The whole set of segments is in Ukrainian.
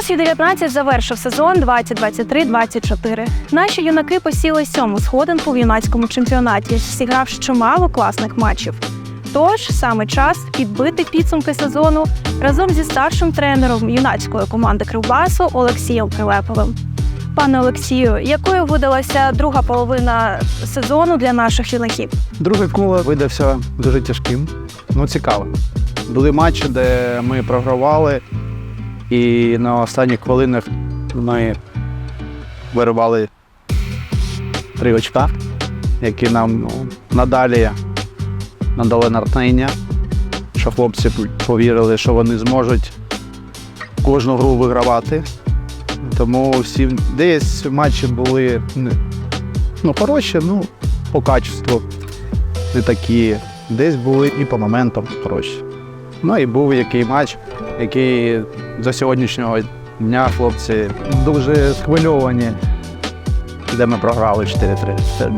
нас Ю-19 завершив сезон 2023-24. Наші юнаки посіли сьому сходинку в юнацькому чемпіонаті, зігравши чимало класних матчів. Тож саме час підбити підсумки сезону разом зі старшим тренером юнацької команди Кривбасу Олексієм Прилеповим. Пане Олексію, якою видалася друга половина сезону для наших юнаків? Друге коло видався дуже тяжким, ну цікавим. Були матчі, де ми програвали, і на останніх хвилинах ми виривали три очка, які нам ну, надалі надали натхнення, що хлопці повірили, що вони зможуть кожну гру вигравати. Тому всі десь матчі були ну, хороші, ну, по качеству не такі. Десь були і по моментам хороші. Ну і був який матч, який до сьогоднішнього дня хлопці дуже схвильовані, де ми програли 4-3. Це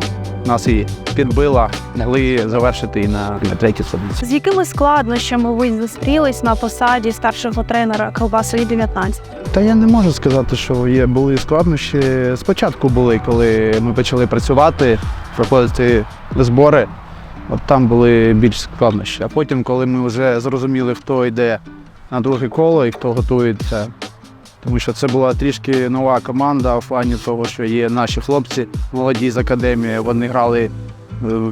нас і підбило, могли завершити і на, третій сходинці. З якими складнощами ви зустрілись на посаді старшого тренера Кривбасу Ю-19? Та я не можу сказати, що є були складнощі. Спочатку були, коли ми почали працювати, проходити збори. От там були більш складнощі. А потім, коли ми вже зрозуміли, хто йде на друге коло і хто готується. Тому що це була трішки нова команда в плані того, що є наші хлопці молоді з академії. Вони грали е,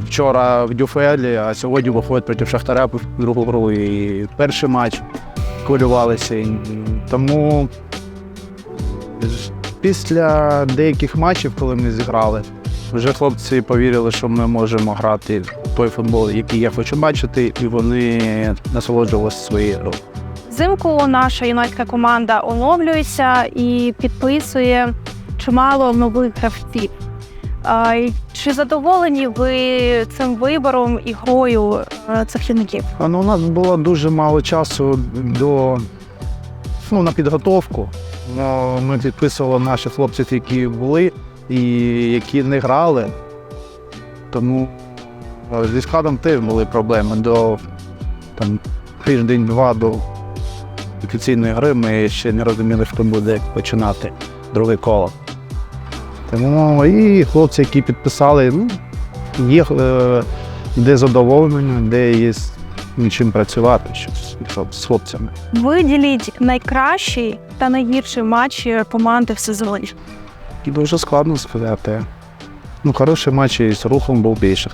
вчора в Дюфелі, а сьогодні виходять проти Шахтаря в другу гру. І перший матч хвилювалися. Тому після деяких матчів, коли ми зіграли, вже хлопці повірили, що ми можемо грати той футбол, який я хочу бачити, і вони насолоджувалися своєю грою. Взимку наша юнацька команда оновлюється і підписує чимало нових гравців. Чи задоволені ви цим вибором і грою е, цих юнаків? Ну, у нас було дуже мало часу до, ну, на підготовку. Ну, Ми підписували наших хлопців, які були і які не грали. Тому е, зі складом теж були проблеми. До тиждень-два до офіційної гри ми ще не розуміли, хто буде починати друге коло. Тому і хлопці, які підписали, ну, є е, де задоволення, де є чим працювати що з- з хлопцями. Виділіть найкращий та найгірший матч команди в сезоні. І дуже складно сказати. Ну, хороший матч із рухом був більше.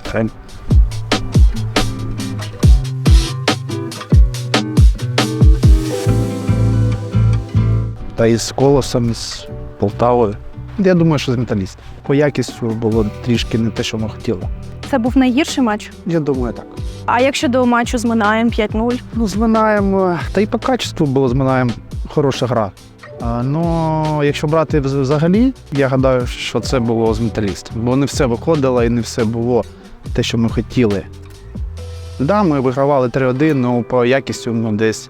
Та із колосом, з Полтавою. Я думаю, що з металіст. По якістю було трішки не те, що ми хотіли. Це був найгірший матч. Я думаю, так. А як щодо матчу з Минаєм 5-0? Ну, з Минаєм, та й по качеству було з Минаєм хороша гра. А, Ну, якщо брати взагалі, я гадаю, що це було з металістом. Бо не все виходило і не все було те, що ми хотіли. Да, ми вигравали 3-1, ну по якістю ну, десь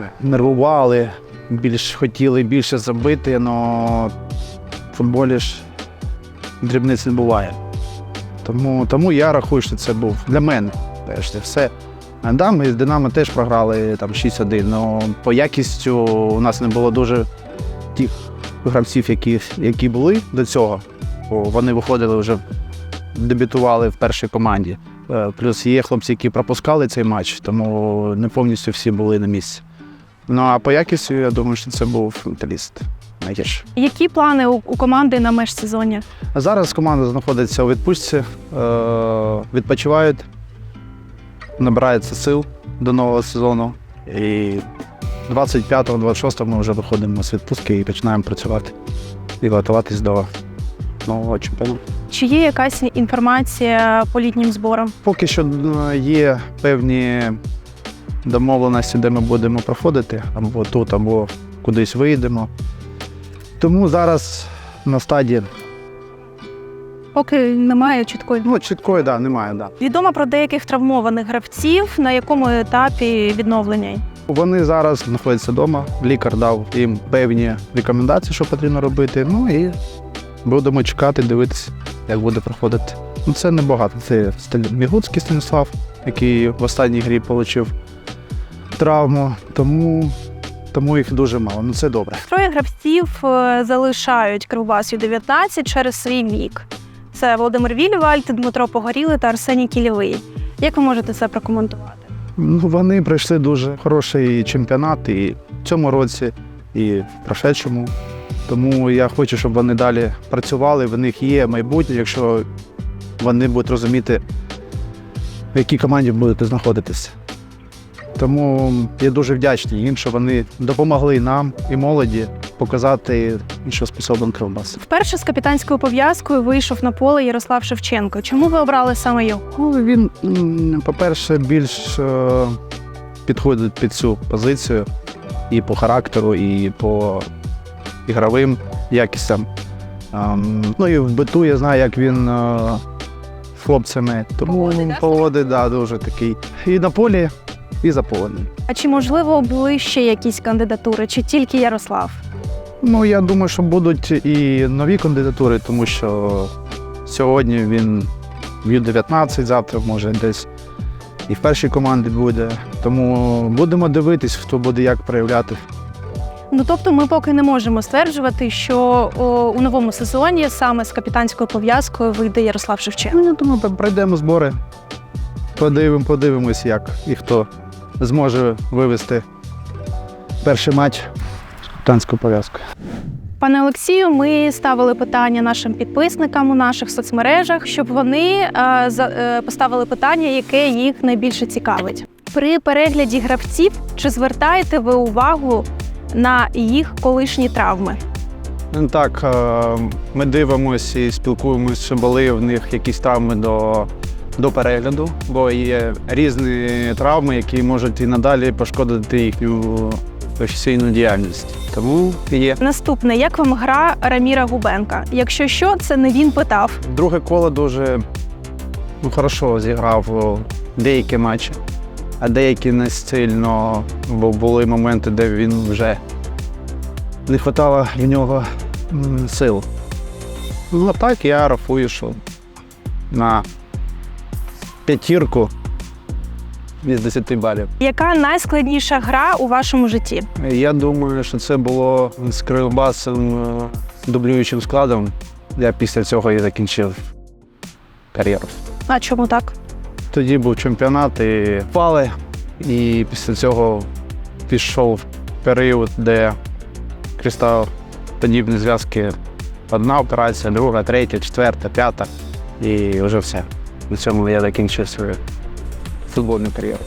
е, нервували, більш хотіли більше забити, але в футболі ж дрібниць не буває. Тому, тому я рахую, що це був для мене перш все. Да, ми з Динамо теж програли там 6-1, але по якістю у нас не було дуже тих гравців, які, які були до цього. Бо вони виходили вже, дебютували в першій команді. Е, Плюс є хлопці, які пропускали цей матч, тому не повністю всі були на місці. Ну а по якістю, я думаю, що це був металіст найгірше. Які плани у, у команди на межсезоння? Зараз команда знаходиться у відпустці, е, відпочивають, набирається сил до нового сезону. І 25-26 ми вже виходимо з відпустки і починаємо працювати і готуватись до нового чемпіонату. Чи є якась інформація по літнім зборам? Поки що е, є певні домовленості, де ми будемо проходити, або тут, або кудись виїдемо. Тому зараз на стадії Поки немає чіткої. ну, чіткої да, немає. Да. Відомо про деяких травмованих гравців, на якому етапі відновлення. Вони зараз знаходяться вдома. Лікар дав їм певні рекомендації, що потрібно робити. Ну і будемо чекати, дивитися, як буде проходити. Ну, це небагато. Це Мігуцький Станіслав, який в останній грі отримав травму. Тому тому їх дуже мало. Ну це добре. Троє гравців е, залишають Кривбас Ю-19 через свій вік. Це Володимир Вілівальд, Дмитро Погорілий та Арсеній Кілєвий. Як ви можете це прокоментувати? Ну, вони пройшли дуже хороший чемпіонат і в цьому році, і в прошедшому. Тому я хочу, щоб вони далі працювали. В них є майбутнє, якщо вони будуть розуміти, в якій команді будете знаходитися. Тому я дуже вдячний їм, що вони допомогли нам і молоді показати, що способен Кривбас. Вперше з капітанською пов'язкою вийшов на поле Ярослав Шевченко. Чому ви обрали саме його? Ну, він, по-перше, більш е, підходить під цю позицію і по характеру, і по ігровим якістям. Ну і в биту я знаю, як він е, з хлопцями. Тому поводить, да, дуже такий. І на полі, і за. А чи можливо були ще якісь кандидатури, чи тільки Ярослав? Ну, я думаю, що будуть і нові кандидатури, тому що сьогодні він в Ю-19, завтра може десь і в першій команді буде. Тому будемо дивитись, хто буде як проявляти. Ну тобто, ми поки не можемо стверджувати, що о, у новому сезоні саме з капітанською пов'язкою вийде Ярослав Шевченко. Ну, я думаю, пройдемо збори, подивимо, подивимось, як і хто зможе вивести перший матч з капітанською пов'язкою. Пане Олексію, ми ставили питання нашим підписникам у наших соцмережах, щоб вони е, е, поставили питання, яке їх найбільше цікавить. При перегляді гравців чи звертаєте ви увагу на їх колишні травми? Ну, Так, е, ми дивимося і спілкуємося, чи були в них якісь травми до, до перегляду, бо є різні травми, які можуть і надалі пошкодити їхню професійну діяльність. Тому є. Наступне, як вам гра Раміра Губенка? Якщо що, це не він питав. Друге коло дуже ну, хорошо зіграв деякі матчі, а деякі не сильно, бо були моменти, де він вже не вистачало в нього сил. Ну, а так я рахую, що на п'ятірку із 10 балів. Яка найскладніша гра у вашому житті? Я думаю, що це було з Кривбасом е, дублюючим складом. Я після цього і закінчив кар'єру. А чому так? Тоді був чемпіонат і впали. І після цього пішов період, де кристалоподібні зв'язки одна операція, друга, третя, четверта, п'ята. І вже все. На цьому я закінчив свою футбольну кар'єру.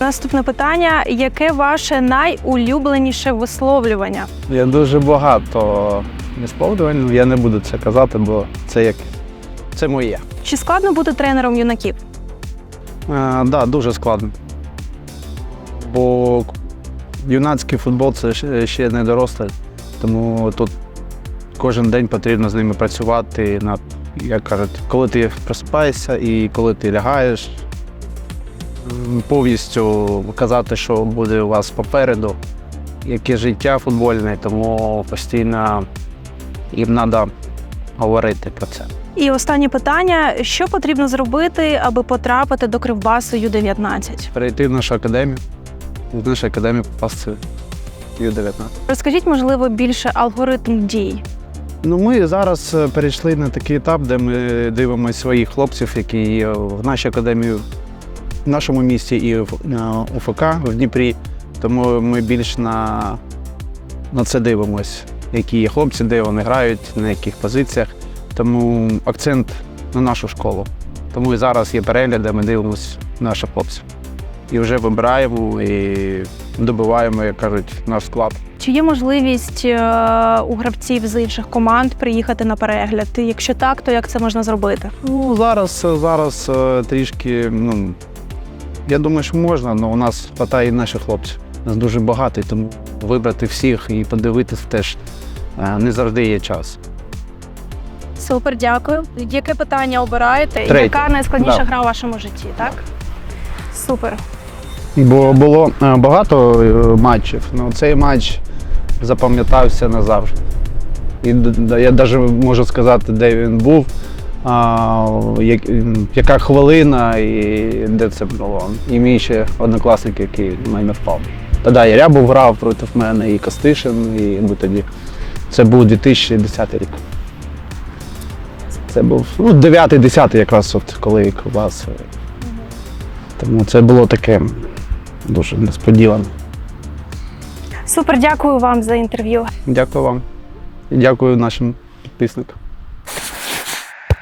Наступне питання: яке ваше найулюбленіше висловлювання? Я дуже багато висловлювань, я не буду це казати, бо це як це моє. Чи складно бути тренером юнаків? Так, да, дуже складно. Бо юнацький футбол це ще- не дорослий, тому тут кожен день потрібно з ними працювати. На, як кажуть, коли ти просипаєшся і коли ти лягаєш, повністю казати, що буде у вас попереду, яке життя футбольне, тому постійно їм треба говорити про це. І останнє питання: що потрібно зробити, аби потрапити до Кривбасу Ю-19? Перейти в нашу академію, в нашу академію попасти в Ю-19. Розкажіть, можливо, більше алгоритм дій. Ну, ми зараз е, перейшли на такий етап, де ми дивимося своїх хлопців, які є в нашій академії, в нашому місті і в УФК в Дніпрі. Тому ми більш на, на це дивимося, які є хлопці, де вони грають, на яких позиціях. Тому акцент на нашу школу. Тому і зараз є перегляд, де ми дивимося наших хлопців. І вже вибираємо і добиваємо, як кажуть, наш склад. Чи є можливість е, у гравців з інших команд приїхати на перегляд? І Якщо так, то як це можна зробити? Ну, зараз, зараз е, трішки, ну, я думаю, що можна, але у нас вистачає і наших хлопців. Нас дуже багато, тому вибрати всіх і подивитися теж е, не завжди є час. Супер, дякую. Яке питання обираєте? Третє. Яка найскладніша Да. гра у вашому житті? Так? Супер. Бо було багато матчів, але цей матч запам'ятався назавжди. І я навіть можу сказати, де він був, а, як- яка хвилина і де це було. І мій ще однокласник, який в мене впав. Тоді і Рябов грав проти мене, і Костишин, і ми тоді. Це був 2010 рік. Це був ну, 9-10 якраз от коли клас. Тому це було таке дуже несподівано. Супер, дякую вам за інтерв'ю. Дякую вам. Дякую нашим підписникам.